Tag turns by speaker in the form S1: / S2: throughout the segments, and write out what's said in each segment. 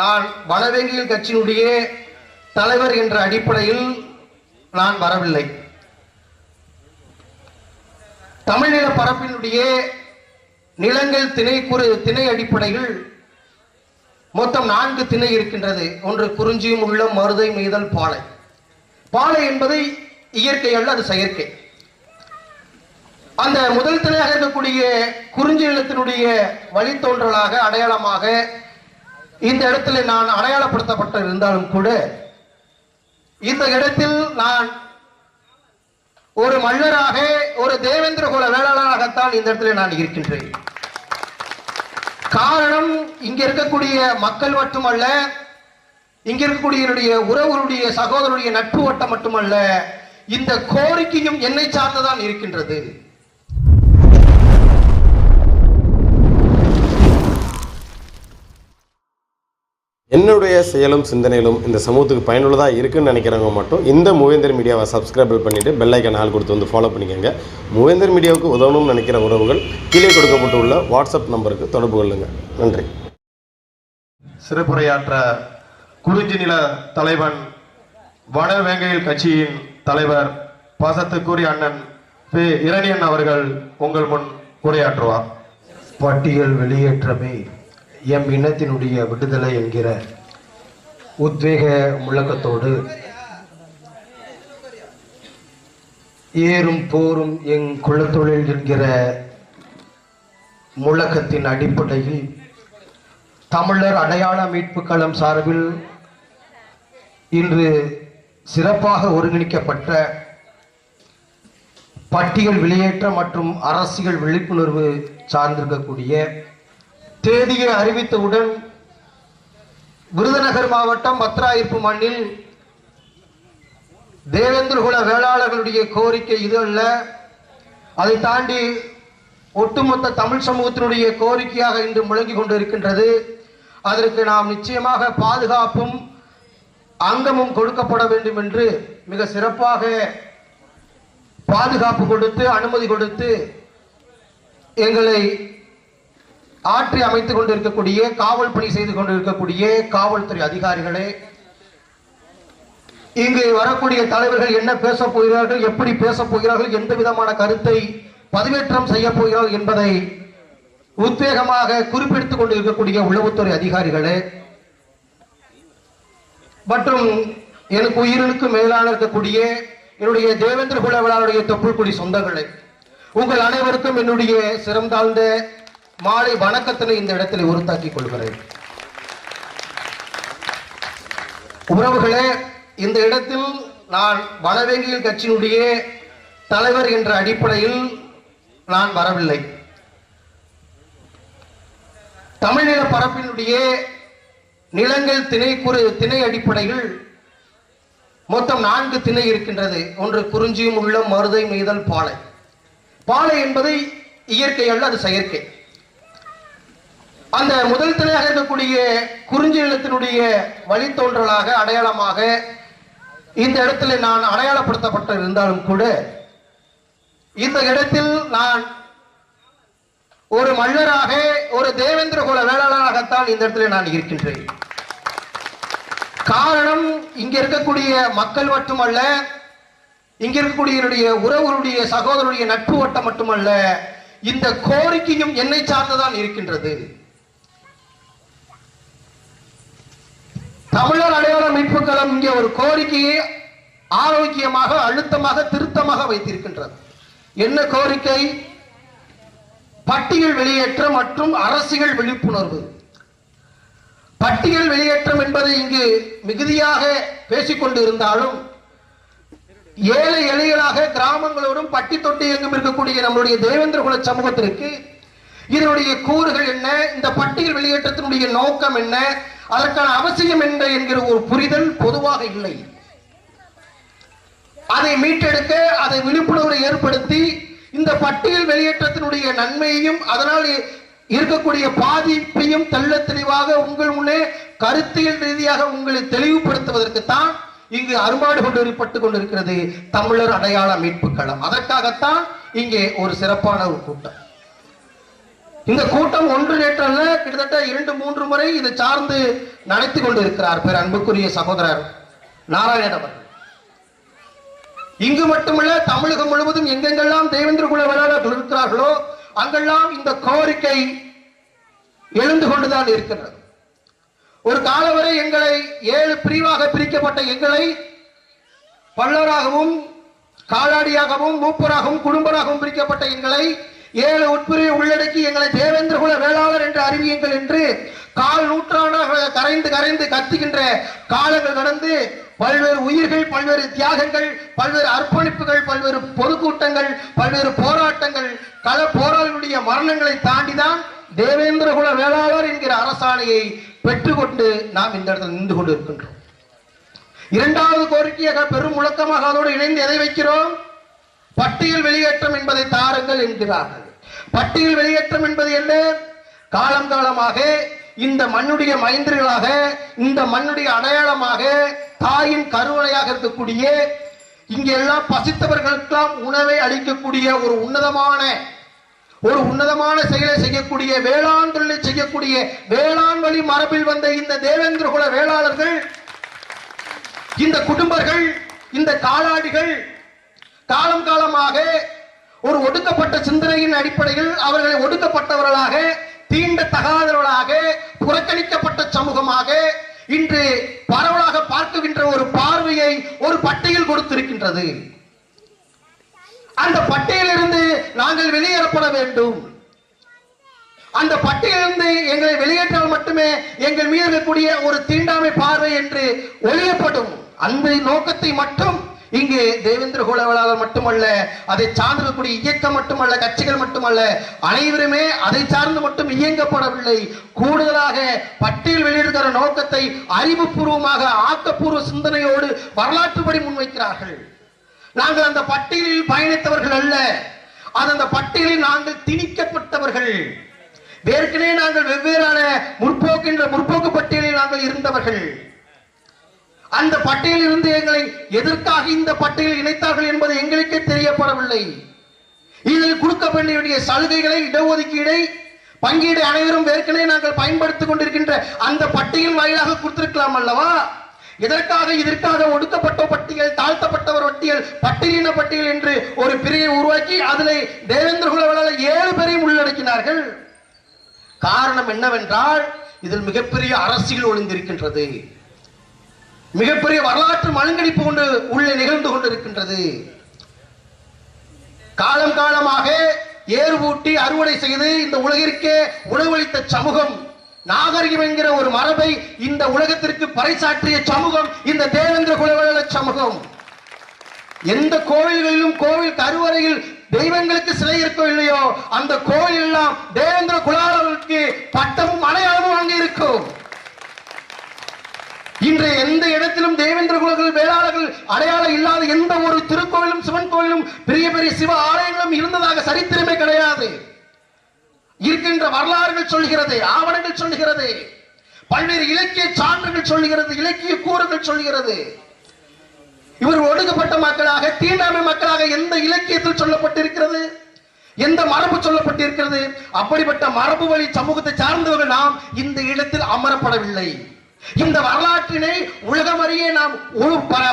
S1: நான் வனவேங்கியல் கட்சியினுடைய தலைவர் என்ற அடிப்படையில் நான் வரவில்லை. தமிழ்நில பரப்பினுடைய நிலங்கள் திணை குறு திணை அடிப்படையில் மொத்தம் நான்கு திணை இருக்கின்றது. ஒன்று குறிஞ்சியும் முள்ளம் மருதை மீதல் பாலை. பாலை என்பது இயற்கை அல்ல அது செயற்கை. அந்த முதல் திணையாக இருக்கக்கூடிய குறிஞ்சி நிலத்தினுடைய வழித்தோன்றலாக அடையாளமாக இந்த இடத்துல நான் அடையாளப்படுத்தப்பட்ட இருந்தாலும் கூட இந்த இடத்தில் நான் ஒரு மல்லராக ஒரு தேவேந்திர குல வேளாளராகத்தான் இந்த இடத்துல நான் இருக்கின்றேன். காரணம் இங்க இருக்கக்கூடிய மக்கள் மட்டுமல்ல இங்க இருக்கக்கூடிய என்னுடைய உறவுடைய சகோதரருடைய நட்பு வட்டம் மட்டுமல்ல இந்த கோரிக்கையும் என்னை சார்ந்துதான் இருக்கின்றது.
S2: என்னுடைய செயலும் சிந்தனையிலும் இந்த சமூகத்துக்கு பயனுள்ளதாக இருக்குன்னு நினைக்கிறவங்க மட்டும் இந்த மூவேந்தர் மீடியாவை சப்ஸ்கிரைப் பண்ணிவிட்டு பெல் ஐக்கன் ஆள் கொடுத்து வந்து ஃபாலோ பண்ணிக்கோங்க. மூவேந்தர் மீடியாவுக்கு உதவணும்னு நினைக்கிற உறவுகள் கீழே கொடுக்கப்பட்டுள்ள வாட்ஸ்அப் நம்பருக்கு தொடர்பு கொள்ளுங்கள் நன்றி.
S1: சிறப்புரையாற்ற குறிஞ்சி நில தலைவன் வனவேங்கையில் கட்சியின் தலைவர் பாசத்துக்குரிய அண்ணன் பே. இரணியன் அவர்கள் உங்கள் முன் உரையாற்றுவார். பட்டியல் வெளியேற்றமே. எம் இனத்தினுடைய விடுதலை என்கிற உத்வேக முழக்கத்தோடு ஏறும் போரும் எங் குலத்தொழில் என்கிற முழக்கத்தின் அடிப்படையில் தமிழர் அடையாள மீட்பு களம் சார்பில் இன்று சிறப்பாக ஒருங்கிணைக்கப்பட்ட பட்டியல் வெளியேற்ற மற்றும் அரசியல் விழிப்புணர்வு சார்ந்திருக்கக்கூடிய தேதியை அறிவித்தவுடன் விருதுநகர் மாவட்டம் பத்ராயிருப்பு மண்ணில் தேவேந்திரகுல வேளாளர்களுடைய கோரிக்கை இது அல்ல. அதை தாண்டி ஒட்டுமொத்த தமிழ் சமூகத்தினுடைய கோரிக்கையாக இன்று முழங்கிக் கொண்டிருக்கின்றது. அதற்கு நாம் நிச்சயமாக பாதுகாப்பும் அங்கமும் கொடுக்கப்பட வேண்டும் என்று மிக சிறப்பாக பாதுகாப்பு கொடுத்து அனுமதி கொடுத்து எங்களை ஆற்றி அமைத்துக் கொண்டிருக்கக்கூடிய காவல் பணி செய்து கொண்டிருக்கக்கூடிய காவல்துறை அதிகாரிகளே இங்கு வரக்கூடிய தலைவர்கள் என்ன பேசப் போகிறார்கள் எப்படி பேச போகிறார்கள் எந்த விதமான கருத்தை பதிவேற்றம் செய்ய போகிறார்கள் என்பதை உத்வேகமாக குறிப்பிடுத்துக் கொண்டிருக்கக்கூடிய உளவுத்துறை அதிகாரிகளே மற்றும் எனக்கு உயிரினுக்கு மேலான இருக்கக்கூடிய என்னுடைய தேவேந்திர குலவிழாவுடைய தொப்புள்குடி சொந்தங்களே உங்கள் அனைவருக்கும் என்னுடைய சிறந்தாழ்ந்த மாலை வணக்கத்தினை இந்த இடத்தில் உறுத்தாக்கிக் கொள்கிறேன். உறவுகளே இந்த இடத்தில் நான் வனவேங்கியல் கட்சியினுடைய தலைவர் என்ற அடிப்படையில் நான் வரவில்லை. தமிழ்நில பரப்பினுடைய நிலங்கள் திணை குறு திணை அடிப்படையில் மொத்தம் நான்கு திணை இருக்கின்றது. ஒன்று குறிஞ்சியும் உள்ள மருதை மீதல் பாலை. பாலை என்பது இயற்கை அல்ல அது செயற்கை. அந்த முதல் தலையாக இருக்கக்கூடிய குறிஞ்சி நிலத்தினுடைய வழித்தோன்றலாக அடையாளமாக இந்த இடத்துல நான் அடையாளப்படுத்தப்பட்டு இருந்தாலும் கூட இந்த இடத்தில் நான் ஒரு மல்லராக ஒரு தேவேந்திர குல வேளாளராகத்தான் இந்த இடத்துல நான் இருக்கின்றேன். காரணம் இங்க இருக்கக்கூடிய மக்கள் மட்டுமல்ல இங்க இருக்கக்கூடிய என்னுடைய உறவுகளுடைய சகோதரருடைய நட்பு வட்டம் மட்டுமல்ல இந்த கோரிக்கையும் என்னை சார்ந்துதான் இருக்கின்றது. தமிழர் அடையாள மீட்பு களம் இங்கே ஒரு கோரிக்கையை ஆரோக்கியமாக அழுத்தமாக திருத்தமாக வைத்திருக்கின்றது. என்ன கோரிக்கை? பட்டியல் வெளியேற்றம் மற்றும் அரசியல் விழிப்புணர்வு. பட்டியல் வெளியேற்றம் என்பதை இங்கு மிகுதியாக பேசிக்கொண்டு இருந்தாலும் ஏழை எளியலாக கிராமங்களோடும் பட்டி தொட்டி எங்கும் இருக்கக்கூடிய நம்மளுடைய தேவேந்திர குல சமூகத்திற்கு இதனுடைய கூறுகள் என்ன? இந்த பட்டியல் வெளியேற்றத்தினுடைய நோக்கம் என்ன? அதற்கான அவசியம் என்ன என்கிற ஒரு புரிதல் பொதுவாக இல்லை. அதை மீட்டெடுக்க அதை விழிப்புணர்வை ஏற்படுத்தி இந்த பட்டியல் வெளியேற்றத்தினுடைய நன்மையையும் அதனால் இருக்கக்கூடிய பாதிப்பையும் தெள்ள தெளிவாக உங்கள் முன்னே கருத்தியல் ரீதியாக உங்களை தெளிவுபடுத்துவதற்குத்தான் இங்கு அறுபாடு கொண்டு கொண்டிருக்கிறது தமிழர் அடையாள மீட்பு களம். அதற்காகத்தான் இங்கே ஒரு சிறப்பான ஒரு கூட்டம். இந்த கூட்டம் ஒன்று நேற்றல்ல கிட்டத்தட்ட இரண்டு மூன்று முறை இதை சார்ந்து நடத்தி கொண்டிருக்கிறார் பேர் அன்புக்குரிய சகோதரர் நாராயணவர் இங்கு மட்டுமல்ல தமிழகம் முழுவதும் எங்கெங்கெல்லாம் தேவேந்திர குல வேளாளர்கள் இருக்கிறார்களோ அங்கெல்லாம் இந்த கோரிக்கை எழுந்து கொண்டுதான் இருக்கிறது ஒரு காலம் வரை எங்களை ஏழு பிரிவாக பிரிக்கப்பட்ட எங்களை பல்லராகவும் காலாடியாகவும் மூப்பராகவும் குடும்பராகவும் பிரிக்கப்பட்ட எங்களை ஏழு உட்பிரிவை உள்ளடக்கி எங்களை தேவேந்திர குல வேளாளர் என்று அறிவியுங்கள் என்று கால் நூற்றாண்டாக கரைந்து கரைந்து கத்துகின்ற காலங்கள் கடந்து பல்வேறு உயிர்கள் பல்வேறு தியாகங்கள் பல்வேறு அர்ப்பணிப்புகள் பல்வேறு பொதுக்கூட்டங்கள் பல்வேறு போராட்டங்கள் கள போராளிகளுடைய மரணங்களை தாண்டிதான் தேவேந்திர குல வேளாளர் என்கிற அரசாணையை பெற்றுக்கொண்டு நாம் இந்த இடத்தில் நின்று கொண்டு இருக்கின்றோம் இரண்டாவது கோரிக்கையாக பெரும் முழக்கமாக அதோடு இணைந்து எதை வைக்கிறோம்? பட்டியல் வெளியேற்றம் என்பதை தாருங்கள் என்கிறார்கள். பட்டியல் வெளியேற்றம் என்பது என்ன? காலம் காலமாக இந்த மண்ணுடைய மைந்தர்களாக இந்த மண்ணுடைய அடையாளமாக தாயின் கருவறையாக இருக்கக்கூடிய இங்கே எல்லாம் பசித்தவர்களுக்கெல்லாம் உணவை அளிக்கக்கூடிய ஒரு உன்னதமான ஒரு உன்னதமான செயலை செய்யக்கூடிய வேளாண் தொழிலை செய்யக்கூடிய வேளாண் வழி மரபில் வந்த இந்த தேவேந்திர குல வேளாளர்கள் இந்த குடும்பர்கள் இந்த காலாடிகள் காலம் காலமாக ஒரு ஒடுக்கப்பட்ட சிந்தனையின் அடிப்படையில் அவர்களை ஒடுக்கப்பட்டவர்களாக தீண்ட தகாதவர்களாக புறக்கணிக்கப்பட்ட சமூகமாக இன்று பரவலாக பார்க்குகின்ற ஒரு பார்வையை ஒரு பட்டியல் கொடுத்திருக்கின்றது. அந்த பட்டியலிருந்து நாங்கள் வெளியேறப்பட வேண்டும். அந்த பட்டியலிருந்து எங்களை வெளியேற்றால் மட்டுமே எங்கள் மீது இருக்கக்கூடிய ஒரு தீண்டாமை பார்வை என்று ஒழியப்படும். அந்த நோக்கத்தை மட்டும் இங்கே தேவேந்திர குலவளாளர் மட்டுமல்ல அதை சார்ந்திருக்கக்கூடிய இயக்கம் மட்டுமல்ல கட்சிகள் மட்டுமல்ல அனைவருமே அதை சார்ந்து மட்டும் இயங்கப்படவில்லை. கூடுதலாக பட்டியல் வெளியிடுகிற நோக்கத்தை அறிவுபூர்வமாக ஆக்கப்பூர்வ சிந்தனையோடு வரலாற்றுப்படி முன்வைக்கிறார்கள். நாங்கள் அந்த பட்டியலில் பயணித்தவர்கள் அல்ல. அது அந்த பட்டியலில் நாங்கள் திணிக்கப்பட்டவர்கள். ஏற்கனவே நாங்கள் வெவ்வேறான முற்போக்கு என்ற முற்போக்கு பட்டியலில் நாங்கள் இருந்தவர்கள். அந்த பட்டியலில் இருந்து எங்களை எதற்காக இந்த பட்டியலில் இணைத்தார்கள் என்பது எங்களுக்கே தெரியப்படவில்லை. இதில் கொடுக்க வேண்டிய சலுகைகளை இடஒதுக்கீடை பங்கீடு அனைவரும் ஏற்கனவே நாங்கள் பயன்படுத்திக் கொண்டிருக்கின்ற அந்த பட்டியல் வாயிலாக கொடுத்திருக்கலாம் அல்லவா? எதற்காக இதற்காக ஒடுக்கப்பட்ட பட்டியல் தாழ்த்தப்பட்டவர் பட்டியல் பட்டியலின பட்டியல் என்று ஒரு பிரிவை உருவாக்கி அதில் தேவேந்திர குலவளால் ஏழு பேரையும் உள்ளடக்கினார்கள். காரணம் என்னவென்றால் இதில் மிகப்பெரிய அரசியல் ஒளிந்திருக்கின்றது. மிகப்பெரிய வரலாற்று மழுங்கடிப்பு கொண்டு உள்ளே நிகழ்ந்து கொண்டிருக்கின்றது. காலம் காலமாக ஏறுபூட்டி ஊட்டி அறுவடை செய்து இந்த உலகிற்கே உணவளித்த சமூகம் நாகரிகம் என்கிற ஒரு மரபை இந்த உலகத்திற்கு பறைசாற்றிய சமூகம் இந்த தேவேந்திர குலவள சமூகம். எந்த கோவில்களிலும் கோவில் கருவறையில் தெய்வங்களுக்கு சிலை இருக்கோ இல்லையோ அந்த கோவில் எல்லாம் தேவேந்திர குலாளர்களுக்கு பட்டமும் அடையாளமும் அங்கே இருக்கும் இன்றைய எந்த இடத்திலும் தேவேந்திர குலர்கள் வேளாளர்கள் அடையாளம் இல்லாத எந்த ஒரு திருக்கோயிலும் சிவன் கோயிலும் பெரிய பெரிய சிவ ஆலயங்களும் இருந்ததாக சரித்திரமே கிடையாது. இருக்கின்ற வரலாறுகள் சொல்கிறது ஆவணங்கள் சொல்கிறது பல்வேறு இலக்கிய சான்றுகள் சொல்கிறது இலக்கிய கூறுகள் சொல்கிறது. இவர் ஒடுக்கப்பட்ட மக்களாக தீண்டாமை மக்களாக எந்த இலக்கியத்தில் சொல்லப்பட்டிருக்கிறது? எந்த மரபு சொல்லப்பட்டிருக்கிறது? அப்படிப்பட்ட மரபு வழி சமூகத்தை சார்ந்தவர்கள் நாம் இந்த இடத்தில் அமரப்படவில்லை. இந்த வரலாற்றினை உலகம் அறிய நாம்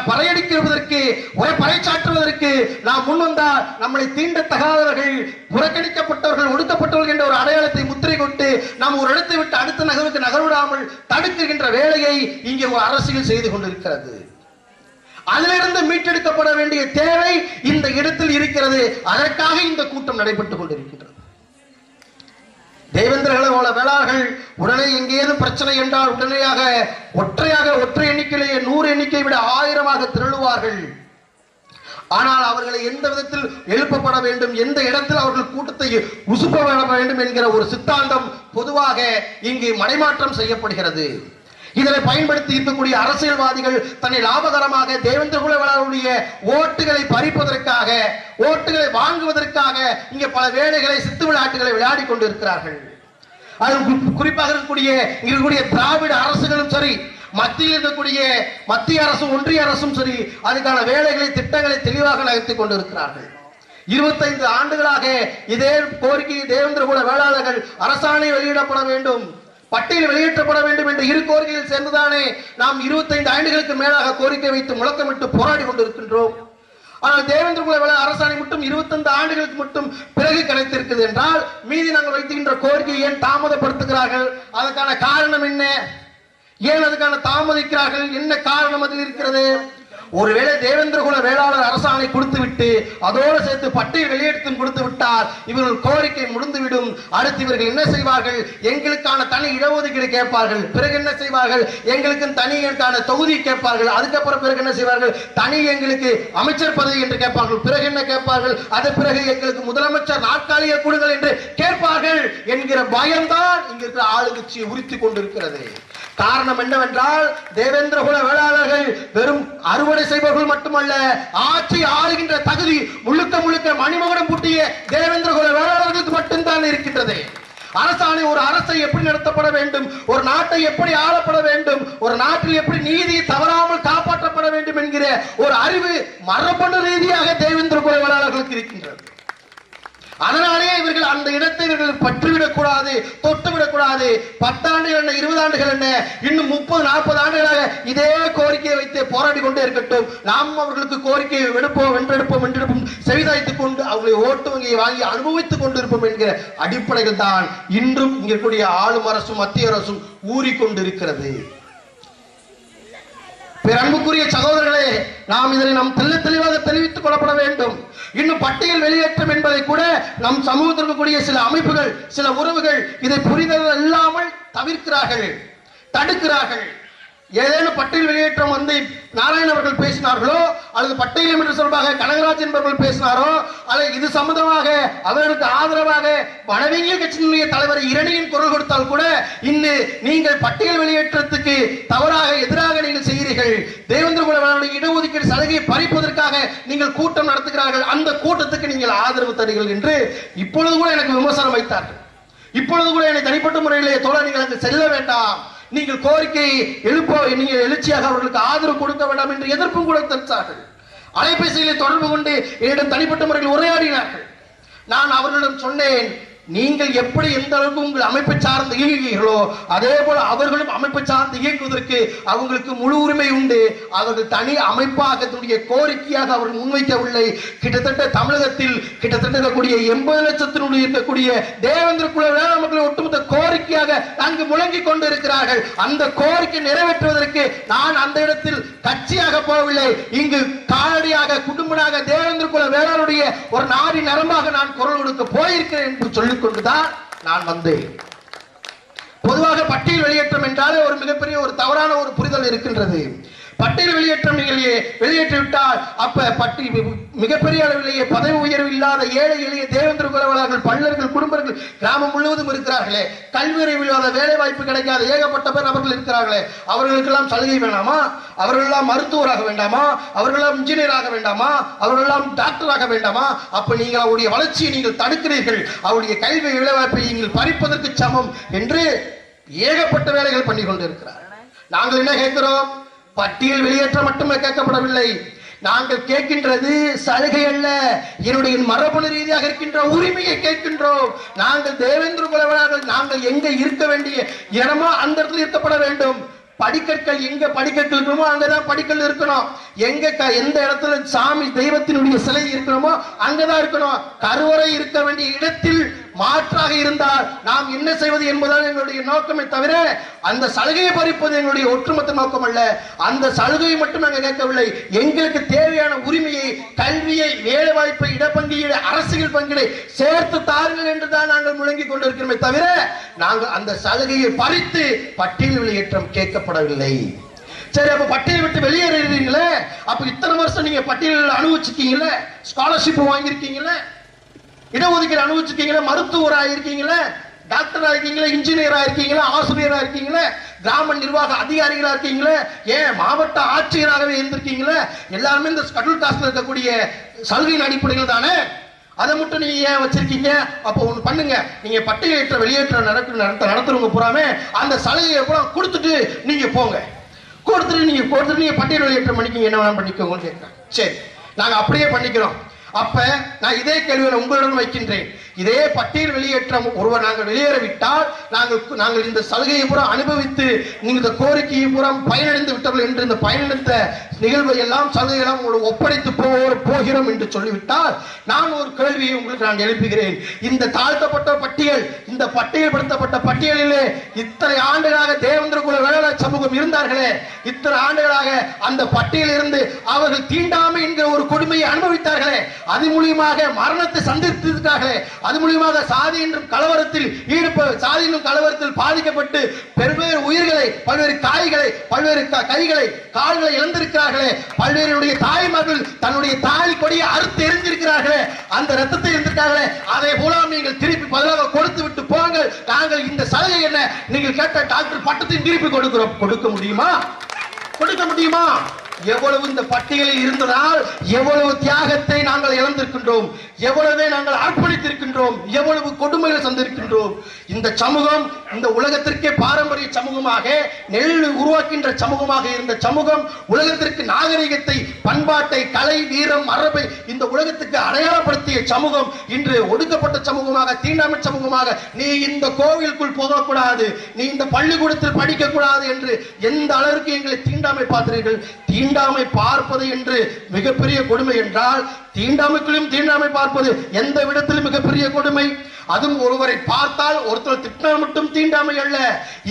S1: பறையடிக்கிறதற்கு ஒரு பறைச்சாற்றுவதற்கு நாம் முன்வந்தால் நம்மளை தீண்டத்தகாதவர்கள் புறக்கணிக்கப்பட்டவர்கள் ஒடுக்கப்பட்டவர்கள் என்ற ஒரு அடையாளத்தை முத்திரை கொண்டு நாம் ஒரு இடத்தை விட்டு அடுத்த நகருக்கு நகர்விடாமல் தடுக்குகின்ற வேலையை இங்கே ஒரு அரசியல் செய்து கொண்டிருக்கிறது. அதிலிருந்து மீட்டெடுக்கப்பட வேண்டிய தேவை இந்த இடத்தில் இருக்கிறது. அதற்காக இந்த கூட்டம் நடைபெற்றுக் கொண்டிருக்கிறது. தேவேந்திரகளை போல வேளாளர்கள் உடனே எங்கேயும் பிரச்சனை என்றால் உடனடியாக ஒற்றையாக ஒற்றை எண்ணிக்கையிலேயே நூறு எண்ணிக்கை விட ஆயிரமாக திரளுவார்கள். ஆனால் அவர்களை எந்த விதத்தில் எழுப்பப்பட வேண்டும் எந்த இடத்தில் அவர்கள் கூட்டத்தை உசுப்ப வேண்டும் என்கிற ஒரு சித்தாந்தம் பொதுவாக இங்கு மடைமாற்றம் செய்யப்படுகிறது. இதனை பயன்படுத்தி இருக்கக்கூடிய அரசியல்வாதிகள் தன்னை லாபகரமாக தேவேந்திரகுல குலவர்களுடைய ஓட்டுகளை பறிப்பதற்காக ஓட்டுகளை வாங்குவதற்காக இங்கே பல வேலைகளை சித்து விளையாட்டுகளை விளையாடி கொண்டிருக்கிறார்கள். அது குறிப்பாக இருக்கக்கூடிய இருக்கக்கூடிய திராவிட அரசுகளும் சரி மத்தியில் இருக்கக்கூடிய மத்திய அரசும் ஒன்றிய அரசும் சரி அதுக்கான வேலைகளை திட்டங்களை தெளிவாக நகர்த்தி கொண்டிருக்கிறார்கள். இருபத்தைந்து ஆண்டுகளாக இதே கோரிக்கை தேவேந்திர குல வேளாளர்கள் அரசாணை வெளியிடப்பட வேண்டும். பட்டியல் வெளியேற்றப்பட வேண்டும் என்ற இரு கோரிக்கையில் சேர்ந்துதானே நாம் இருபத்தைந்து ஆண்டுகளுக்கு மேலாக கோரிக்கை வைத்து முழக்கமிட்டு போராடி கொண்டிருக்கின்றோம். ஆனால் தேவேந்திர குல அரசாணை மட்டும் 25 ஆண்டுகளுக்கு மட்டும் பிறகு கிடைத்திருக்குது என்றால் மீதி நாங்கள் வைத்துகின்ற கோரிக்கையை ஏன் தாமதப்படுத்துகிறார்கள்? அதற்கான காரணம் என்ன? ஏன் அதுக்கான தாமதிக்கிறார்கள்? என்ன காரணம் அதில் இருக்கிறது? ஒருவேளை தேவேந்திர குல வேளாளர் அரசாணை கொடுத்து விட்டு அதோடு சேர்த்து பட்டியல் வெளியேற்றத்தும் கொடுத்து விட்டால் இவர்கள் கோரிக்கை முடிந்துவிடும். அடுத்து இவர்கள் என்ன செய்வார்கள்? எங்களுக்கான தனி இடஒதுக்கீடு கேட்பார்கள். பிறகு என்ன செய்வார்கள்? எங்களுக்கு தனி தொகுதி கேட்பார்கள். அதுக்கப்புறம் பிறகு என்ன செய்வார்கள்? தனி எங்களுக்கு அமைச்சர் பதவி என்று கேட்பார்கள். பிறகு என்ன கேட்பார்கள்? அதன் பிறகு எங்களுக்கு முதலமைச்சர் நாற்காலியை கொடுங்கள் என்று கேட்பார்கள் என்கிற பயம்தான் இங்கிருக்கிற ஆளுகட்சியை ஆளுங்கட்சியை கொண்டிருக்கிறது. காரணம் என்னவென்றால் தேவேந்திர குல வேளாளர்கள் வெறும் அறுவடை செய்பவர்கள் மட்டுமல்ல ஆட்சி ஆளுகின்ற தகுதி முழுக்க முழுக்க மணிமகுடம் பூட்டிய தேவேந்திர குல வேளாளர்களுக்கு மட்டும்தான் இருக்கின்றது. அரசாணை ஒரு அரசை எப்படி நடத்தப்பட வேண்டும் ஒரு நாட்டை எப்படி ஆளப்பட வேண்டும் ஒரு நாட்டில் எப்படி நீதி தவறாமல் காப்பாற்றப்பட வேண்டும் என்கிற ஒரு அறிவு மரபணு ரீதியாக தேவேந்திர குல வேளாளர்களுக்கு இருக்கின்றது. அதனாலே இவர்கள் அந்த இடத்தை இவர்கள் பற்றுவிடக் கூடாது தொட்டு விடக்கூடாது பத்தாண்டுகள் என்ன இருபது ஆண்டுகள் என்ன? இன்னும் முப்பது நாற்பது ஆண்டுகளாக இதே கோரிக்கையை வைத்து போராடி கொண்டே இருக்கட்டும். நாம் அவர்களுக்கு கோரிக்கையை விடுப்போம் வென்றெடுப்போம் வென்றெடுப்போம். செவிதாய்த்துக் கொண்டு அவர்களை ஓட்டு வங்கியை வாங்கி அனுபவித்துக் கொண்டிருப்போம் என்கிற அடிப்படையில் தான் இன்றும் இங்க கூடிய ஆளும் அரசும் மத்திய அரசும் ஊறிக்கொண்டிருக்கிறது. அன்புக்குரிய சகோதரர்களே நாம் இதனை நாம் தெல்ல தெளிவாக தெரிவித்துக் கொள்ளப்பட வேண்டும். இன்னும் பட்டியல் வெளியேற்றம் என்பதை கூட நம் சமூகத்தில் இருக்கக்கூடிய சில அமைப்புகள் சில உறவுகள் இதை புரிதல் இல்லாமல் தவிர்க்கிறார்கள் தடுக்கிறார்கள். ஏதேனும் பட்டியல் வெளியேற்றம் வந்து நாராயண அவர்கள் பேசினார்களோ அல்லது பட்டியல் என்று சொல்வாக கனகராஜ் என்பவர்கள் பேசினாரோ அல்லது இது சம்பந்தமாக அவர்களுக்கு ஆதரவாக வடவெங்கிய கட்சியினுடைய தலைவர் இரணியின் குரல் கொடுத்தால் கூட இன்று நீங்கள் பட்டியல் வெளியேற்றத்துக்கு தவறாக எதிராக நீங்கள் செய்கிறீர்கள். தேவேந்திர குல இடஒதுக்கீடு சலுகையை பறிப்பதற்காக நீங்கள் கூட்டம் நடத்துகிறார்கள். அந்த கூட்டத்துக்கு நீங்கள் ஆதரவு தருகிறீர்கள் என்று இப்பொழுது கூட எனக்கு விமர்சனம் வைத்தார்கள். இப்பொழுது கூட என்னை தனிப்பட்ட முறையிலே தோழர் நீங்கள் அங்கு செல்ல வேண்டாம். நீங்கள் கோரிக்கை எழுப்ப நீங்கள் எழுச்சியாக அவர்களுக்கு ஆதரவு கொடுக்க வேண்டாம் என்று எதிர்ப்பும் கூட தெரிவித்தார்கள் அலைபேசியிலே தொடர்பு கொண்டு என்னிடம் தனிப்பட்ட முறையில் உரையாடினார்கள். நான் அவர்களிடம் சொன்னேன் நீங்கள் எப்படி எந்த அளவுக்கு உங்கள் அமைப்பை சார்ந்து இயங்குகிறீர்களோ அதே போல அவர்களும் அமைப்பை சார்ந்து இயங்குவதற்கு அவங்களுக்கு முழு உரிமை உண்டு. அவர்கள் தனி அமைப்பாக தன்னுடைய கோரிக்கையாக அவர்கள் முன்வைக்கவில்லை. கிட்டத்தட்ட தமிழகத்தில் கிட்டத்தட்ட இருக்கக்கூடிய எண்பது லட்சத்தினுடைய இருக்கக்கூடிய தேவேந்திர குல வேளாண் மக்களின் ஒட்டுமொத்த கோரிக்கையாக அங்கு முழங்கிக் கொண்டிருக்கிறார்கள். அந்த கோரிக்கை நிறைவேற்றுவதற்கு நான் அந்த இடத்தில் கட்சியாக போகவில்லை. இங்கு காலடியாக குடும்பனாக தேவேந்திர குல வேளாளுடைய ஒரு நாடி நரம்பாக நான் குரல் கொடுக்க போயிருக்கிறேன் என்று சொல்லி கொண்டுதான் நான் வந்தேன். பொதுவாக பட்டியல் வெளியேற்றம் என்றாலே ஒரு மிகப்பெரிய ஒரு தவறான ஒரு புரிதல் இருக்கின்றது. பட்டியல் வெளியேற்றம் நீங்கள் வெளியேற்றி விட்டால் அப்ப பட்டி மிகப்பெரிய அளவிலேயே பதவி உயர்வு இல்லாத ஏழை எளிய தேவேந்திர குலவலர்கள் பள்ளர்கள் குடும்பங்கள் கிராமம் முழுவதும் இருக்கிறார்களே. கல்வி அறிவு இல்லாத வேலை வாய்ப்பு கிடைக்காத ஏகப்பட்ட பேர் அவர்கள் இருக்கிறார்களே. அவர்களுக்கெல்லாம் சலுகை வேண்டாமா? அவர்களெல்லாம் மருத்துவராக வேண்டாமா? அவர்களெல்லாம் இன்ஜினியர் ஆக வேண்டாமா? அவர்களெல்லாம் டாக்டர் ஆக வேண்டாமா? அப்ப நீங்கள் அவருடைய வளர்ச்சியை நீங்கள் தடுக்கிறீர்கள். அவருடைய கல்வி வேலைவாய்ப்பை நீங்கள் பறிப்பதற்கு சமம் என்று ஏகப்பட்ட வேலைகள் பண்ணி கொண்டிருக்கிறார். நாங்கள் என்ன கேட்கிறோம்? பட்டியல் வெளியேற்ற மட்டுமே கேட்கப்படவில்லை. நாங்கள் கேட்கின்றது சலுகை அல்ல. என்னுடைய மரபணு ரீதியாக இருக்கின்ற உரிமையை கேட்கின்றோம். நாங்கள் தேவேந்திர குலவரார்கள் நாங்கள் எங்க இருக்க வேண்டிய இடமோ அந்த இடத்துல இருக்கப்பட வேண்டும். படிக்கற்கள் எங்க படிக்கற்கள் இருக்கணுமோ அங்கதான் படிக்கல் இருக்கணும். எங்க க- எந்த இடத்துல சாமி தெய்வத்தினுடைய சிலை இருக்கணுமோ அங்கதான் இருக்கணும். கருவறை இருக்க வேண்டிய இடத்தில் மாற்றாக இருந்தால் நாம் என்ன செய்வது என்பதுதான் எங்களுடைய நோக்கமே தவிர அந்த சலுகையை பறிப்பது எங்களுடைய ஒற்றுமொத்த நோக்கம் அல்ல. அந்த சலுகையை மட்டும் நாங்கள் கேட்கவில்லை. எங்களுக்கு தேவையான உரிமையை கல்வியை வேலை வாய்ப்பை இடப்பங்கீடு அரசியல் பங்கீடை சேர்த்து தாருங்கள் என்று தான் நாங்கள் முழங்கிக் கொண்டிருக்கிறோமே தவிர நாங்கள் அந்த சலுகையை பறித்து பட்டியல் வெளியேற்றம் கேட்கப்படவில்லை. சரி அப்ப பட்டியல் விட்டு வெளியேறீங்களே அப்ப இத்தனை வருஷம் நீங்க பட்டியலில் அனுபவிச்சிருக்கீங்களே? ஸ்காலர்ஷிப் வாங்கியிருக்கீங்களே? இடஒதுக்கீடு அனுபவிச்சிருக்கீங்களா மருத்துவரா இருக்கீங்களா டாக்டரா இருக்கீங்களா இன்ஜினியரா இருக்கீங்களா ஆசிரியரா இருக்கீங்களா கிராம நிர்வாக அதிகாரிகளா இருக்கீங்களா ஏன் மாவட்ட ஆட்சியராகவே இருந்திருக்கீங்களா எல்லாருமே இந்த ஸ்கடூல் காஸ்ட்ல இருக்கக்கூடிய சலுகையின் அடிப்படையில் தானே? அதை மட்டும் நீங்க ஏன் வச்சிருக்கீங்க? அப்போ ஒண்ணு பண்ணுங்க. நீங்க பட்டியலிட்ட வெளியேற்ற நடக்க நடத்த நடத்துறவங்க பூராமே அந்த சலுகையை கூட கொடுத்துட்டு நீங்க போங்க. கொடுத்துட்டு நீங்க கொடுத்துட்டு நீங்க பட்டியல் வெளியேற்றம் பண்ணிக்கீங்க. என்ன வேணாம் பண்ணிக்கோங்கன்னு கேட்கிறேன் சரி. நாங்க அப்படியே பண்ணிக்கிறோம். அப்ப நான் இதே கேள்வியை உங்களிடம் வைக்கின்றேன். இதே பட்டியல் வெளியேற்றம் ஒருவர் நாங்கள் வெளியேறவிட்டால் நாங்கள் நாங்கள் இந்த சலுகையை பூரா அனுபவித்து இந்த கோரிக்கையை பூரா பயனடைந்து விட்டவர்கள் என்று இந்த பயனடைந்த நிகழ்வை எல்லாம் சலுகை எல்லாம் உங்களுக்கு ஒப்படைத்து போவோர் போகிறோம் என்று சொல்லிவிட்டால் நான் ஒரு கேள்வியை உங்களுக்கு நான் எழுப்புகிறேன். இந்த தாழ்த்தப்பட்ட பட்டியல் இந்த பட்டியல்படுத்தப்பட்ட பட்டியலிலே இத்தனை ஆண்டுகளாக தேவேந்திரகுல குல சமூகம் இருந்தார்களே இத்தனை ஆண்டுகளாக அந்த பட்டியலில் இருந்து அவர்கள் தீண்டாமை என்கிற ஒரு கொடுமையை அனுபவித்தார்களே அது மூலியமாக மரணத்தை சந்தித்திருக்கிறார்களே. அது மூலியமாக சாதி என்றும் கலவரத்தில் ஈடுப சாதி என்றும் கலவரத்தில் பாதிக்கப்பட்டு பல்வேறு உயிர்களை பல்வேறு காய்களை பல்வேறு க- கைகளை கால்களை இழந்திருக்கிறார்களே. பல்வேறுடைய தாய்மார்கள் தன்னுடைய தாய் கொடியை அறுத்து எரிஞ்சிருக்கிறார்களே அந்த ரத்தத்தை இருந்திருக்காங்களே அதை போல நீங்கள் திருப்பி பதிலாக கொடுத்து விட்டு போங்கள். நாங்கள் இந்த சலுகை என்ன? நீங்கள் கேட்ட டாக்டர் பட்டத்தையும் திருப்பி கொடுக்கிறோம். கொடுக்க முடியுமா? கொடுக்க முடியுமா? எவ்வளவு இந்த பட்டியலில் இருந்ததால் எவ்வளவு தியாகத்தை நாங்கள் இழந்திருக்கின்றோம் எவ்வளவே நாங்கள் அர்ப்பணித்திருக்கின்றோம் எவ்வளவு கொடுமைகளை சந்திருக்கின்றோம். இந்த சமூகம் இந்த உலகத்திற்கே பாரம்பரிய சமூகமாக நெல் உருவாக்கின்ற சமூகமாக இருந்த சமூகம் உலகத்திற்கு நாகரிகத்தை பண்பாட்டை கலை வீரம் மரபை இந்த உலகத்துக்கு அடையாளப்படுத்திய சமூகம் இன்று ஒடுக்கப்பட்ட சமூகமாக தீண்டாமை சமூகமாக நீ இந்த கோவிலுக்குள் போகக்கூடாது நீ இந்த பள்ளிக்கூடத்தில் படிக்க கூடாது என்று எந்த அளவிற்கு எங்களை தீண்டாமை பார்த்தீர்கள் தீண்டாமை பார்ப்பது என்று மிகப்பெரிய கொடுமை என்றால் தீண்டாமைக்குள்ளும் தீண்டாமை பார்ப்பது எந்த விடத்திலும் மிகப்பெரிய கொடுமை. அதுவும் ஒருவரை பார்த்தால் ஒருத்தர் திட்டினால் மட்டும் தீண்டாமை அல்ல.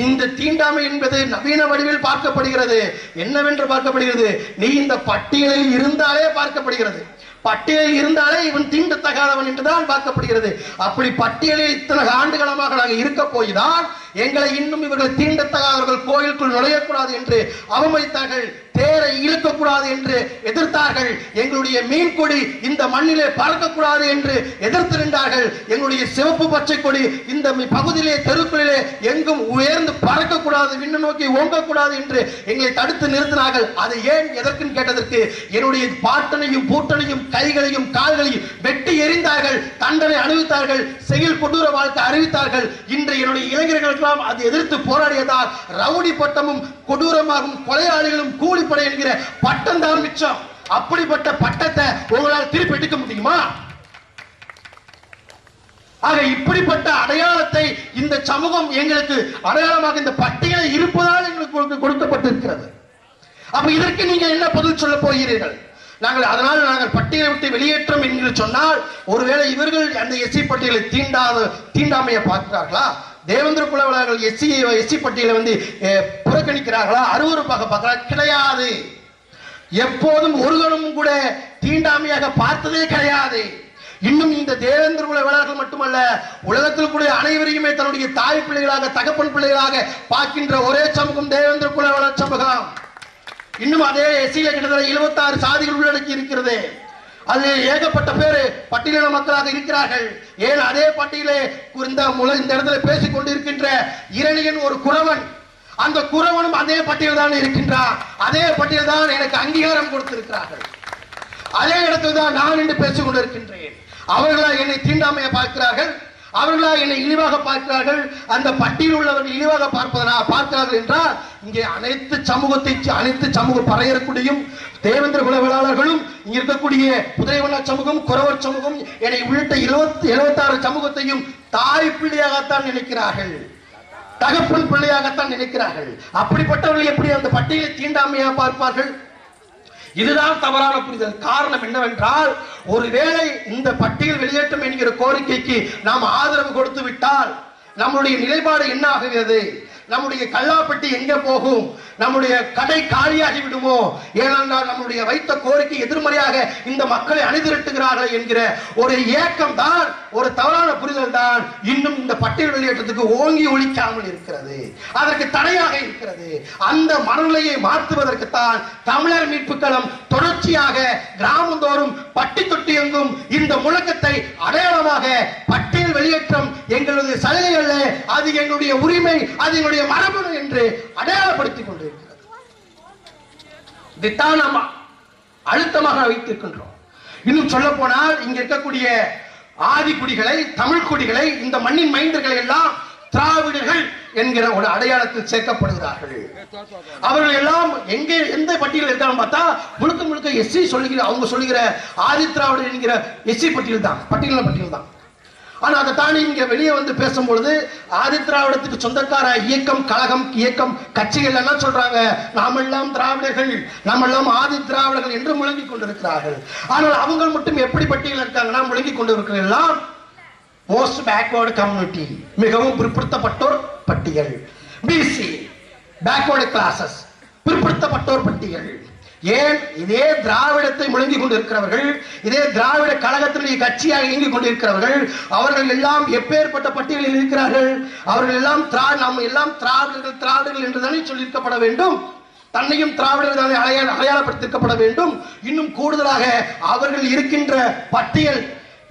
S1: இந்த தீண்டாமை என்பது நவீன வடிவில் பார்க்கப்படுகிறது. என்னவென்று பார்க்கப்படுகிறது? நீ இந்த பட்டியலில் இருந்தாலே பார்க்கப்படுகிறது. பட்டியலில் இருந்தாலே இவன் தீண்டத்தகாதவன் என்றுதான் பார்க்கப்படுகிறது. அப்படி பட்டியலில் இத்தனை ஆண்டுகளமாக நாங்கள் இருக்க போய்தான் எங்களை இன்னும் இவர்கள் தீண்டத்தகாதவர்கள் கோயிலுக்குள் நுழையக்கூடாது என்று அவமதித்தார்கள். தேரை இழுக்கக்கூடாது என்று எதிர்த்தார்கள். எங்களுடைய மீன் கொடி இந்த மண்ணிலே பறக்கக்கூடாது என்று எதிர்த்து நின்றார்கள் எங்களுடைய சிவப்பு பச்சை கொடி இந்த பகுதியிலே தெருக்களிலே எங்கும் உயர்ந்து பறக்கக்கூடாது விண்ணு நோக்கி ஓங்கக்கூடாது என்று எங்களை தடுத்து நிறுத்தினார்கள். அது ஏன் எதற்குன்னு கேட்டதற்கு என்னுடைய பாட்டனையும் பூட்டனையும் கைகளையும் கால்களையும் வெட்டி எறிந்தார்கள். தண்டனை அணிவித்தார்கள் செயல் கொடூர வாழ்க்கை அறிவித்தார்கள். இன்று என்னுடைய இளைஞர்களுக்கெல்லாம் அது எதிர்த்து போராடியதால் ரவுடி பட்டமும் கொடூரமாகும் கொலையாளிகளும் கூலி படை என்கிற பட்டம் தான் மிச்சம். அப்படிப்பட்ட பட்டத்தை உங்களால் திருப்பி எடுக்க முடியுமா? ஆக இப்படிப்பட்ட அடையாளத்தை இந்த சமூகம் எங்களுக்கு அடையாளமாக இந்த பட்டியலை இருப்பதால் எங்களுக்கு கொடுக்கப்பட்டிருக்கிறது. அப்ப இதற்கு நீங்க என்ன பதில் சொல்ல போகிறீர்கள்? நாங்கள் அதனால் நாங்கள் பட்டியலை விட்டு வெளியேற்றம் என்று சொன்னால் ஒருவேளை இவர்கள் அந்த எஸ்சி பட்டியலை தீண்டாத தீண்டாமையை பார்க்கிறார்களா? தேவேந்திர குலவளர்கள் எஸ்சி எஸ்சி பட்டியலை வந்து புறக்கணிக்கிறார்களா? அருவருப்பாக பார்க்கலாம் கிடையாது. எப்போதும் ஒருவரும் கூட தீண்டாமையாக பார்த்ததே கிடையாது. இன்னும் இந்த தேவேந்திர குல வேளாளர்கள் மட்டுமல்ல உலகத்தில் கூட அனைவரையுமே தன்னுடைய தாய் பிள்ளைகளாக தகப்பன் பிள்ளைகளாக பார்க்கின்ற ஒரே சமூகம் தேவேந்திர குல வேளாளர் சமூகம். இன்னும் அதே எஸ்சியில கிட்டத்தட்ட 76 சாதிகள் உள்ளடக்கி இருக்கிறது. அது ஏகப்பட்ட பேரு பட்டியலின மக்களாக இருக்கிறார்கள். ஏன் அதே பட்டியலே இந்த இந்த இடத்துல பேசிக் கொண்டிருக்கின்ற இரணியன் ஒரு குறவன். அந்த குறவனும் அதே பட்டியல் தான் இருக்கின்றான். அதே பட்டியல் தான் எனக்கு அங்கீகாரம் கொடுத்திருக்கிறார்கள். அதே இடத்துல தான் நான் என்று பேசிக் கொண்டிருக்கின்றேன். அவர்களா என்னை தீண்டாமையை பார்க்கிறார்கள். அவர்களா என்னை இழிவாக பார்க்கிறார்கள். அந்த பட்டியல் உள்ளவர்கள் இழிவாக பார்ப்பதனா பார்க்கிறார்கள் என்றால் இங்கே அனைத்து சமூகத்தை அனைத்து சமூக பறையறக்கூடியும் தேவேந்திர குலவேளாளர்களும் இங்க இருக்கக்கூடிய புதைவண்ண சமூகம் குறவர் சமூகம் என்னை உள்ளிட்ட இருபத்தி எழுபத்தாறு சமூகத்தையும் தாய் பிள்ளையாகத்தான் நினைக்கிறார்கள். தகப்பன் பிள்ளையாகத்தான் நினைக்கிறார்கள். அப்படிப்பட்டவர்கள் எப்படி அந்த பட்டியலை தீண்டாமையா பார்ப்பார்கள்? இதுதான் தவறான புரிதல். காரணம் என்னவென்றால் ஒருவேளை இந்த பட்டியல் வெளியேற்றம் என்கிற கோரிக்கைக்கு நாம் ஆதரவு கொடுத்து விட்டால் நம்முடைய நிலைப்பாடு என்ன ஆகிறது நம்முடைய கல்லாப்பட்டி எங்க போகும்? நம்முடைய கடை காலியாகி விடுமோ? ஏனென்றால் நம்முடைய வைத்த கோரிக்கை எதிர்மறையாக இந்த மக்களை அணிதிரட்டுகிறார்கள் என்கிற ஒரு ஏக்கம் தான் ஒரு தவறான புரிதல் தான் இன்னும் இந்த பட்டியல் வெளியேற்றத்துக்கு ஓங்கி ஒழிக்காமல் இருக்கிறது. அதற்கு தடையாக இருக்கிறது. அந்த மனநிலையை மாற்றுவதற்குத்தான் தமிழர் மீட்பு களம் தொடர்ச்சியாக கிராமந்தோறும் பட்டி தொட்டி எங்கும் இந்த முழக்கத்தை அடையாளமாக பட்டி பட்டியல் வெளியேற்றம் எங்களது சலுகை அல்ல. அது எங்களுடைய உரிமை அது எங்களுடைய மரபணு என்று அடையாளப்படுத்திக் கொண்டிருக்கிறது. இதைத்தான் நாம் அழுத்தமாக வைத்திருக்கின்றோம். இன்னும் சொல்ல போனால் இங்க இருக்கக்கூடிய ஆதி குடிகளை தமிழ் குடிகளை இந்த மண்ணின் மைந்தர்களை எல்லாம் திராவிடர்கள் என்கிற ஒரு அடையாளத்தில் சேர்க்கப்படுகிறார்கள். அவர்கள் எல்லாம் எங்கே எந்த பட்டியலில் இருக்காங்க பார்த்தா முழுக்க முழுக்க எஸ்சி சொல்லுகிற அவங்க சொல்லுகிற ஆதி திராவிடர் என்கிற எஸ்சி பட்டியல் தான் பட்டியல் பட்டியல் தான் ஆனா அதை தாண்டி இங்க வெளியே வந்து பேசும்பொழுது ஆதி திராவிடத்துக்கு சொந்தக்கார இயக்கம் கழகம் இயக்கம் கட்சிகள் எல்லாம் சொல்றாங்க நாமெல்லாம் திராவிடர்கள் நாமெல்லாம் ஆதி திராவிடர்கள் என்று முழங்கிக் கொண்டிருக்கிறார்கள். ஆனால் அவங்க மட்டும் எப்படி பட்டியல் இருக்காங்கன்னா முழங்கிக் கொண்டிருக்கிற எல்லாம் மோஸ்ட் பேக்வேர்டு கம்யூனிட்டி மிகவும் பிற்படுத்தப்பட்டோர் பட்டியல். பிசி பேக்வேர்டு கிளாஸஸ் பிற்படுத்தப்பட்டோர் பட்டியல். ஏன் இதே திராவிடத்தை முழங்கிக் கொண்டிருக்கிறவர்கள் இதே திராவிட கழகத்தினுடைய கட்சியாக இயங்கிக் கொண்டிருக்கிறவர்கள் அவர்கள் எல்லாம் எப்பேற்பட்ட பட்டியலில் இருக்கிறார்கள் அவர்கள் எல்லாம் திரா நாம் எல்லாம் திராவிடர்கள் திராவிடர்கள் என்றுதானே சொல்லியிருக்கப்பட வேண்டும். தன்னையும் திராவிடர்கள் தானே அடையாள அடையாளப்படுத்திருக்கப்பட வேண்டும். இன்னும் கூடுதலாக அவர்கள் இருக்கின்ற பட்டியல்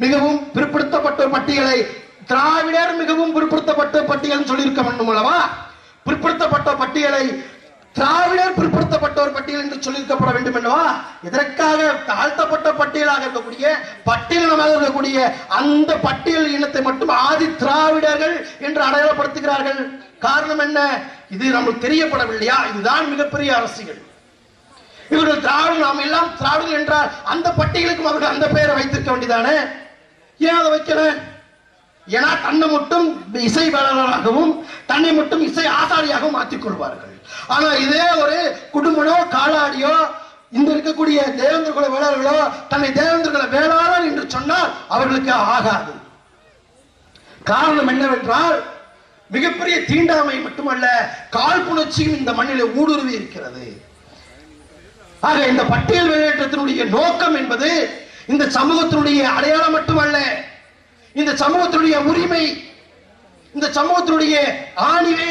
S1: மிகவும் பிற்படுத்தப்பட்ட பட்டியலை திராவிடர் மிகவும் பிற்படுத்தப்பட்ட பட்டியல் சொல்லியிருக்க வேண்டும் அல்லவா? பிற்படுத்தப்பட்ட பட்டியலை திராவிடர் பிற்படுத்தப்பட்ட ஒரு பட்டியல் என்று சொல்லியிருக்கப்பட வேண்டும் என்னவா இதற்காக தாழ்த்தப்பட்ட பட்டியலாக இருக்கக்கூடிய பட்டியலினமாக இருக்கக்கூடிய அந்த பட்டியல் இனத்தை மட்டும் ஆதி திராவிடர்கள் என்று அடையாளப்படுத்துகிறார்கள்? காரணம் என்ன? இது நம்மளுக்கு தெரியப்படவில்லையா? இதுதான் மிகப்பெரிய அரசியல். இவர்கள் திராவிட நாம் எல்லாம் திராவிடர் என்றால் அந்த பட்டியலுக்கும் அவர்கள் அந்த பெயரை வைத்திருக்க வேண்டியதானே? ஏன் அதை வைக்கல ஏன்னா தன்னை மட்டும் இசை வேளாளராகவும் தன்னை மட்டும் இசை ஆசாரியாகவும் மாற்றிக் கொள்வார்கள். ஆனா இதே ஒரு குடும்பனோ காலாடியோ இந்த இருக்கக்கூடிய தேவேந்திர குல வேளாளர்களோ தன்னை தேவேந்திர குல வேளாளர் என்று சொன்னால் அவர்களுக்கு ஆகாது. காரணம் என்னவென்றால் மிகப்பெரிய தீண்டாமை மட்டுமல்ல காழ்ப்புணர்ச்சியும் இந்த மண்ணிலே ஊடுருவி இருக்கிறது. ஆக இந்த பட்டியல் வெளியேற்றத்தினுடைய நோக்கம் என்பது இந்த சமூகத்தினுடைய அடையாளம் மட்டுமல்ல இந்த சமூகத்தினுடைய உரிமை இந்த சமூகத்தினுடைய ஆணிவே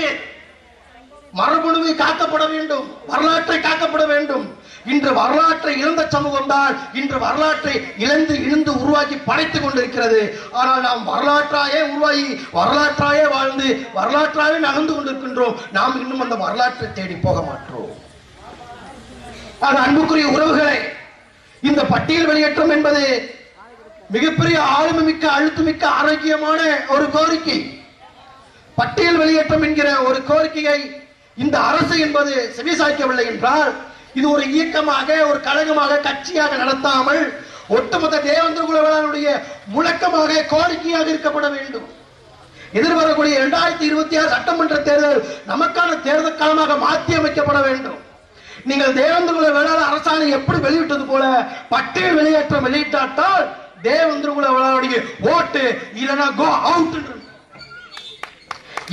S1: மரபணுவை காக்கப்பட வேண்டும். வரலாற்றை காக்கப்பட வேண்டும். இன்று வரலாற்றை இழந்த சமூகம் தான் இன்று வரலாற்றை இழந்து இழந்து உருவாக்கி படைத்துக் கொண்டிருக்கிறது. ஆனால் நாம் வரலாற்றாயே உருவாகி வரலாற்றாயே வாழ்ந்து வரலாற்றாவே நகர்ந்து கொண்டிருக்கின்றோம். நாம் இன்னும் அந்த வரலாற்றை தேடி போக மாட்டோம். ஆக அன்புக்குரிய உறவுகளை இந்த பட்டியல் வெளியேற்றம் என்பது மிகப்பெரிய ஆளுமை மிக்க அழுத்தமிக்க ஆரோக்கியமான ஒரு கோரிக்கை. பட்டியல் வெளியேற்றம் என்கிற ஒரு கோரிக்கையை இந்த அரசு என்பது செவிசாய்க்கவில்லை என்றால் இது ஒரு இயக்கமாக ஒரு கழகமாக கட்சியாக நடத்தாமல் ஒட்டுமொத்த தேவேந்திர குலவேளானுடைய முழக்கமாக கோரிக்கையாக இருக்கப்பட வேண்டும். எதிர்வரக்கூடிய இரண்டாயிரத்தி இருபத்தி ஆறு சட்டமன்ற தேர்தல் நமக்கான தேர்தல் காலமாக மாற்றி அமைக்கப்பட வேண்டும். நீங்கள் தேவந்திரகுல வேளாளர் அரசாணை எப்படி வெளியிட்டது போல பட்டியல் வெளியேற்றம் வெளியிட்டால் தேவேந்திர குல வேளாளுடைய ஓட்டு இல்லைன்னா கோ அவுட்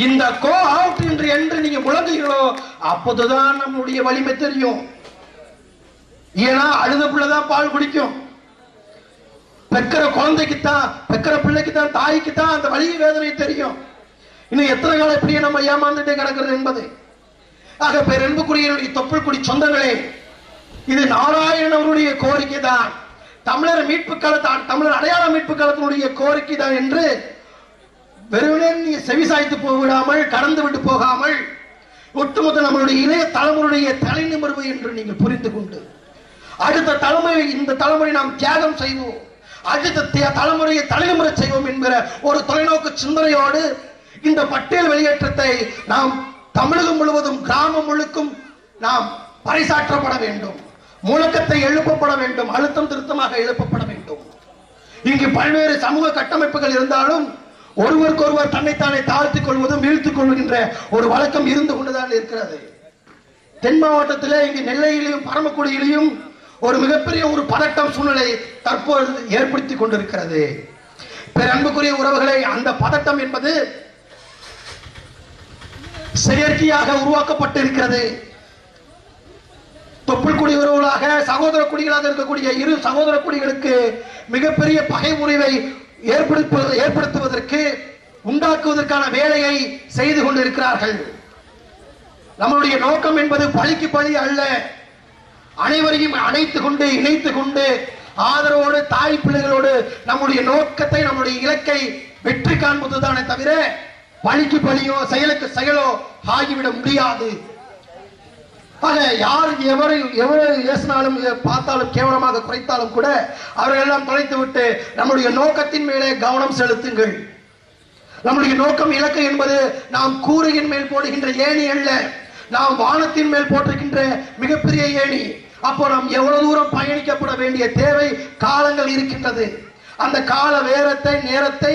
S1: இந்த கோ அவுட் என்று என்று நீங்க முழங்குகிறீர்களோ அப்போதுதான் நம்மளுடைய வலிமை தெரியும். ஏன்னா அழுத பிள்ளைதான் பால் குடிக்கும். பெக்கிற குழந்தைக்கு தான் பெக்கிற பிள்ளைக்கு தான் தாய்க்கு தான் அந்த வலி வேதனை தெரியும். இன்னும் எத்தனை காலம் இப்படியே நம்ம ஏமாந்துட்டே கிடக்கிறது என்பது. ஆக பேரன்புக்குரிய தொப்புள் குடி சொந்தங்களே இது நாராயணன் அவருடைய கோரிக்கை தான் தமிழர் மீட்பு காலத்தான் தமிழர் அடையாள மீட்பு காலத்தினுடைய கோரிக்கை தான் என்று வெறுமனே நீ செவிசாய்த்து போவிடாமல் கடந்து விட்டு போகாமல் ஒட்டுமொத்த நம்மளுடைய இளைய தலைமுறையுடைய தலைநிமர்வு என்று நீங்கள் புரிந்து கொண்டு அடுத்த தலைமுறை இந்த தலைமுறை நாம் தியாகம் செய்வோம். அடுத்த தலைமுறையை தலைமுறை செய்வோம் என்கிற ஒரு தொலைநோக்கு சிந்தனையோடு இந்த பட்டியல் வெளியேற்றத்தை நாம் தமிழகம் முழுவதும் கிராமம் முழுக்கும் நாம் பறைசாற்றப்பட வேண்டும். முழக்கத்தை எழுப்பப்பட வேண்டும். அழுத்தம் திருத்தமாக எழுப்பப்பட வேண்டும். இங்கு பல்வேறு சமூக கட்டமைப்புகள் இருந்தாலும் ஒருவருக்கொருவர் தன்னைத்தானே தாழ்த்திக் கொள்வதும் வீழ்த்துக் கொள்கின்ற ஒரு வழக்கம் இருந்து கொண்டுதான் இருக்கிறது. தென் மாவட்டத்தில் இங்கு நெல்லையிலும் பரமக்குடியிலும் ஒரு மிகப்பெரிய ஒரு பதட்டம் சூழ்நிலை தற்போது ஏற்படுத்தி கொண்டிருக்கிறது. அன்புக்குரிய உறவுகளை அந்த பதட்டம் என்பது செயற்கையாக உருவாக்கப்பட்டிருக்கிறது. தொப்புள் குடி உறவுகளாக சகோதர குடிகளாக இருக்கக்கூடிய இரு சகோதர குடிகளுக்கு மிகப்பெரிய பகை முறிவை ஏற்படுத்துவ- ஏற்படுத்துவதற்கு உண்டாக்குவதற்கான வேலையை செய்து கொண்டிருக்கிறார்கள். நம்மளுடைய நோக்கம் என்பது பழிக்கு பழி அல்ல. அனைவரையும் அணைத்து கொண்டு இணைத்து கொண்டு ஆதரவோடு தாய் பிள்ளைகளோடு நம்முடைய நோக்கத்தை நம்முடைய இலக்கை வெற்றி காண்பதுதானே தவிர பழிக்கு பழியோ செயலுக்கு செயலோ ஆகிவிட முடியாது. ஆக யார் எவரை எவரை ஏசினாலும் பார்த்தாலும் கேவலமாக குறைத்தாலும் கூட அவர்களெல்லாம் தொலைத்து விட்டு நம்முடைய நோக்கத்தின் மேலே கவனம் செலுத்துங்கள். நம்முடைய நோக்கம் இலக்கு என்பது நாம் கூரையின் மேல் போடுகின்ற ஏணி அல்ல. நாம் வானத்தின் மேல் போட்டிருக்கின்ற மிகப்பெரிய ஏணி. அப்போ நாம் எவ்வளவு தூரம் பயணிக்கப்பட வேண்டிய தேவை காலங்கள் இருக்கின்றது. அந்த கால வேரத்தை நேரத்தை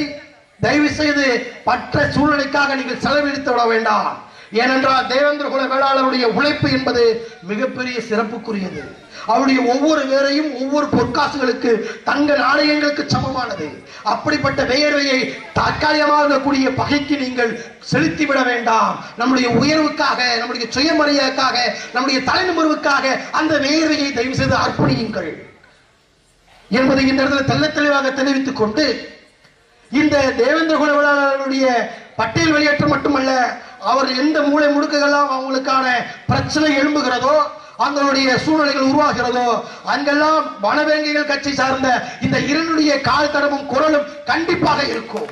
S1: தயவு செய்து பற்ற சூழ்நிலைக்காக நீங்கள் செலவிடுத்து விட வேண்டாம். ஏனென்றால் தேவேந்திர குல வேளாளருடைய உழைப்பு என்பது மிகப்பெரிய சிறப்புக்குரியது. அவருடைய ஒவ்வொரு வேரையும் ஒவ்வொரு பொற்காசுகளுக்கு தங்க நாணயங்களுக்கு சமமானது. அப்படிப்பட்ட வேர்வையை தற்காலிகமாகக்கூடிய பகைக்கு நீங்கள் செலுத்திவிட வேண்டாம். நம்முடைய உயர்வுக்காக நம்முடைய சுயமரியாதைக்காக நம்முடைய தலைநிமர்வுக்காக அந்த வேர்வையை தயவு செய்து அர்ப்பணியுங்கள். என்பதை இந்த இடத்துல தெல்ல தெளிவாக தெரிவித்துக் கொண்டு இந்த தேவேந்திர குல பட்டியல் வெளியேற்றம் மட்டுமல்ல அவர் எந்த மூளை முடுக்குகள்லாம் அவங்களுக்கான பிரச்சனை எழும்புகிறதோ அவங்களுடைய சூழ்நிலைகள் உருவாகிறதோ அங்கெல்லாம் வனவேங்கிகள் கட்சி சார்ந்த இந்த இரனுடைய கால் தடமும் குரலும் கண்டிப்பாக இருக்கும்.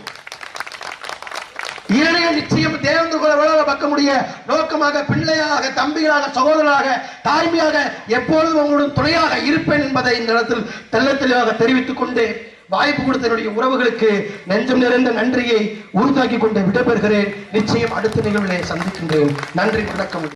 S1: இரணைய நிச்சயம் தேவந்து குல வேளாள பக்கமுடைய நோக்கமாக பிள்ளையாக தம்பிகளாக சகோதரராக தாய்மையாக எப்பொழுதும் உங்களுடன் துணையாக இருப்பேன் என்பதை இந்த இடத்தில் தெள்ள தெளிவாக தெரிவித்துக் கொண்டேன். வாய்ப்பு கொடுத்த என்னுடைய உறவுகளுக்கு நெஞ்சம் நிறைந்த நன்றியை உறுதாக்கி கொண்டு விடைபெறுகிறேன். நிச்சயம் அடுத்த நிகழ்விலே சந்திக்கின்றேன். நன்றி வணக்கம்.